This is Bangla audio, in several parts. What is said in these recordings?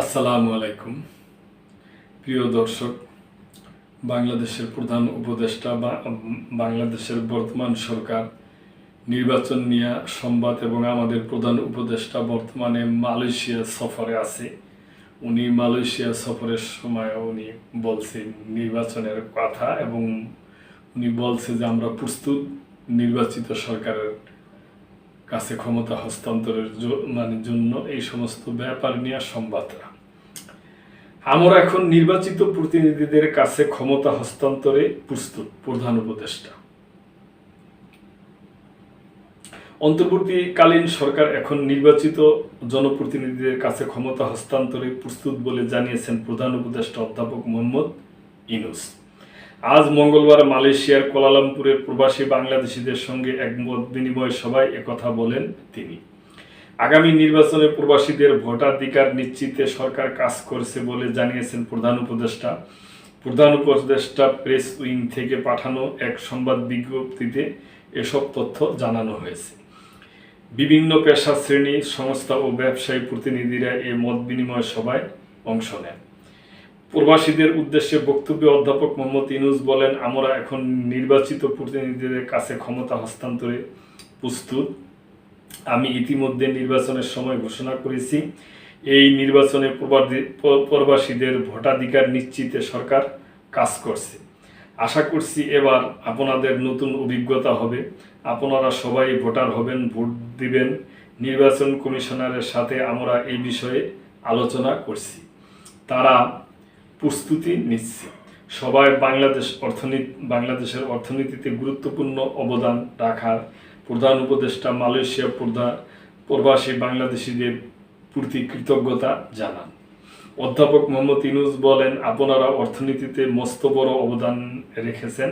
আসসালামু আলাইকুম। প্রিয় দর্শক, বাংলাদেশের প্রধান উপদেষ্টা বা বাংলাদেশের বর্তমান সরকার নির্বাচন নিয়ে সংবাদ এবং আমাদের প্রধান উপদেষ্টা বর্তমানে মালয়েশিয়া সফরে আছে। উনি মালয়েশিয়া সফরের সময় উনি বলছেন নির্বাচনের কথা এবং উনি বলছে যে আমরা প্রস্তুত নির্বাচিত সরকারের কাছে ক্ষমতা হস্তান্তরের মানে জন্য এই সমস্ত ব্যাপার নিয়ে সংবাদরা। আমরা এখন নির্বাচিত প্রতিনিধিদের কাছে ক্ষমতা হস্তান্তরে প্রস্তুত প্রধান উপদেষ্টা। অন্তর্বর্তীকালীন সরকার এখন নির্বাচিত জনপ্রতিনিধিদের কাছে ক্ষমতা হস্তান্তরে প্রস্তুত বলে জানিয়েছেন প্রধান উপদেষ্টা অধ্যাপক মোহাম্মদ ইনুস। আজ মঙ্গলবার মালয়েশিয়ার কোলালামপুরের প্রবাসী বাংলাদেশিদের সঙ্গে এক মত বিনিময় সভায় একথা বলেন তিনি। আগামী নির্বাচনে প্রবাসীদের ভোটাধিকার নিশ্চিতে সরকার কাজ করছে বলে জানিয়েছেন প্রধান উপদেষ্টা। প্রধান উপদেষ্টা প্রেস উইং থেকে পাঠানো এক সংবাদ বিজ্ঞপ্তিতে এসব তথ্য জানানো হয়েছে। বিভিন্ন পেশা শ্রেণি সংস্থা ও ব্যবসায়ী প্রতিনিধিরা এ মত বিনিময় সভায় অংশ নেন। প্রবাসীদের উদ্দেশ্যে বক্তব্যে অধ্যাপক মোহাম্মদ ইনুস বলেন, আমরা এখন নির্বাচিত প্রতিনিধিদের কাছে ক্ষমতা হস্তান্তরে প্রস্তুত। আমি ইতিমধ্যে নির্বাচনের সময় ঘোষণা করেছি। এই নির্বাচনে প্রবাসীদের ভোটাধিকার নিশ্চিতে সরকার কাজ করছে। আশা করছি এবার আপনাদের নতুন অভিজ্ঞতা হবে। আপনারা সবাই ভোটার হবেন, ভোট দিবেন। নির্বাচন কমিশনারের সাথে আমরা এই বিষয়ে আলোচনা করছি। তারা প্রস্তুতি নিচ্ছে। সবাই বাংলাদেশ অর্থনীতি, বাংলাদেশের অর্থনীতিতে গুরুত্বপূর্ণ অবদান রাখার প্রধান উপদেষ্টা মালয়েশিয়া প্রধান প্রবাসী বাংলাদেশিদের প্রতি কৃতজ্ঞতা জানান। অধ্যাপক মোহাম্মদ ইনুস বলেন, আপনারা অর্থনীতিতে মস্ত বড় অবদান রেখেছেন।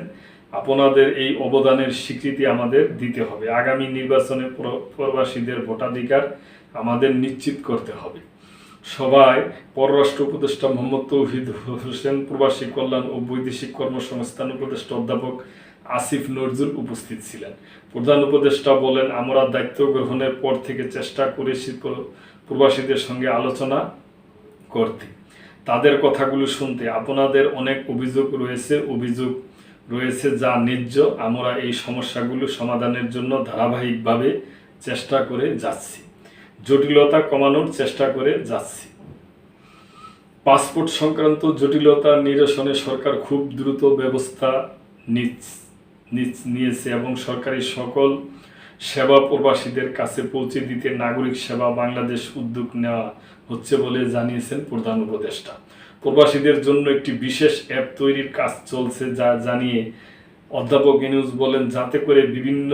আপনাদের এই অবদানের স্বীকৃতি আমাদের দিতে হবে। আগামী নির্বাচনে প্র- প্রবাসীদের ভোটাধিকার আমাদের নিশ্চিত করতে হবে। সবাই পররাষ্ট্র উপদেষ্টা মোহাম্মদ তৌহিদ হোসেন, প্রবাসী কল্যাণ ও বৈদেশিক কর্মসংস্থান উপদেষ্টা অধ্যাপক আসিফ নজরুল উপস্থিত ছিলেন। প্রধান উপদেষ্টা বলেন, আমরা দায়িত্ব গ্রহণের পর থেকে চেষ্টা করেছি প্র- প্রবাসীদের সঙ্গে আলোচনা করতে তাদের কথাগুলো শুনতে আপনাদের অনেক অভিযোগ রয়েছে অভিযোগ রয়েছে যা ন্যায্য। আমরা এই সমস্যাগুলো সমাধানের জন্য ধারাবাহিকভাবে চেষ্টা করে যাচ্ছি। জটিলতা কমানোর চেষ্টা করে যাচ্ছি। পাসপোর্ট সংক্রান্ত জটিলতা নিরসনে সরকার খুব দ্রুত ব্যবস্থা নিয়েছে এবং সরকারি সকল সেবা প্রবাসীদের কাছে পৌঁছে দিতে নাগরিক সেবা বাংলাদেশ উদ্যোগ নেওয়া হচ্ছে বলে জানিয়েছেন প্রধান উপদেষ্টা। প্রবাসীদের জন্য একটি বিশেষ অ্যাপ তৈরির কাজ চলছে যা জানিয়ে অধ্যাপক ইনুস বলেন, যাতে করে বিভিন্ন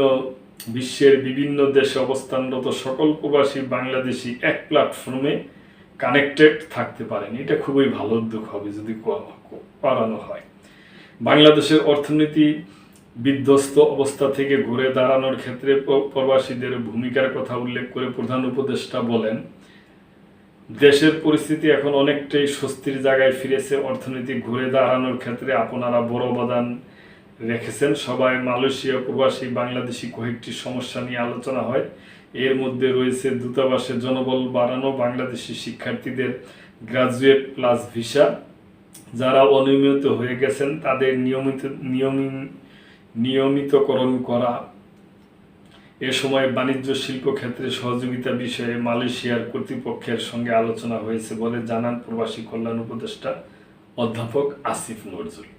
বিশ্বের বিভিন্ন দেশে অবস্থানরত সকল প্রবাসী বাংলাদেশি এক প্ল্যাটফর্মে কানেক্টেড থাকতে পারেন। এটা খুবই ভালো উদ্যোগ হবে যদি করানো হয়। বাংলাদেশের অর্থনীতি বিধ্বস্ত অবস্থা থেকে ঘুরে দাঁড়ানোর ক্ষেত্রে প্রবাসীদের ভূমিকার কথা উল্লেখ করে প্রধান উপদেষ্টা বলেন, দেশের পরিস্থিতি এখন অনেকটাই স্বস্তির জায়গায় ফিরেছে। অর্থনীতি ঘুরে দাঁড়ানোর ক্ষেত্রে আপনারা বড় অবদান রেখেছেন, সবাই মালয়েশিয়া প্রবাসী, বাংলাদেশি কয়েকটি সমস্যা নিয়ে আলোচনা হয়। এর মধ্যে রয়েছে দূতাবাসে জনবল বাড়ানো, বাংলাদেশি শিক্ষার্থীদের গ্রাজুয়েট প্লাস ভিসা। যারা অনিয়মিত হয়ে গেছেন, তাদের নিয়মিত নিয়মিত নিয়মিতকরণ করা। এ সময় বাণিজ্য শিল্প ক্ষেত্রে সহযোগিতা বিষয়ে মালয়েশিয়ার কর্তৃপক্ষের সঙ্গে আলোচনা হয়েছে বলে জানান প্রবাসী কল্যাণ উপদেষ্টা অধ্যাপক আসিফ নজরুল।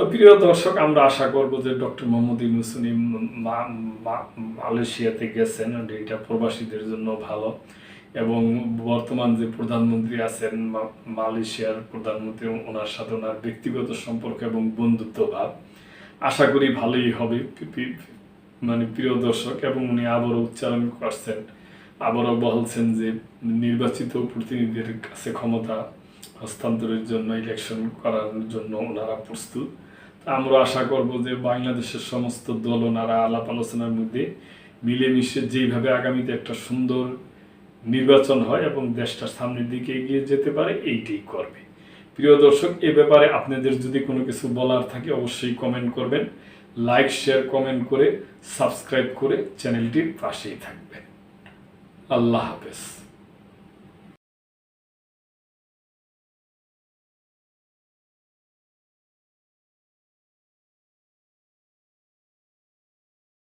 তো প্রিয় দর্শক, আমরা আশা করব যে ডক্টর মোহাম্মদ ইউনুস মালয়েশিয়াতে গেছেন এটা প্রবাসীদের জন্য ভালো। এবং বর্তমান যে প্রধানমন্ত্রী আছেন মালয়েশিয়ার প্রধানমন্ত্রী, ওনার সাথে ওনার ব্যক্তিগত সম্পর্ক এবং বন্ধুত্ব ভাব আশা করি ভালোই হবে মানে প্রিয় দর্শক, এবং উনি আবারও উচ্চারণ করছেন, আবারও বলছেন যে নির্বাচিত প্রতিনিধিদের কাছে ক্ষমতা হস্তান্তরের জন্য ইলেকশন করার জন্য ওনারা প্রস্তুত। আমরা আশা করব যে বাংলাদেশের সমস্ত দল ওনারা আলাপ আলোচনার মধ্যে মিলেমিশে যেইভাবে আগামীতে একটা সুন্দর নির্বাচন হয় এবং দেশটা সামনের দিকে এগিয়ে যেতে পারে, এইটাই করবে। প্রিয় দর্শক, এ ব্যাপারে আপনাদের যদি কোনো কিছু বলার থাকে অবশ্যই কমেন্ট করবেন। লাইক শেয়ার কমেন্ট করে সাবস্ক্রাইব করে চ্যানেলটির পাশেই থাকবেন। আল্লাহ হাফেজ।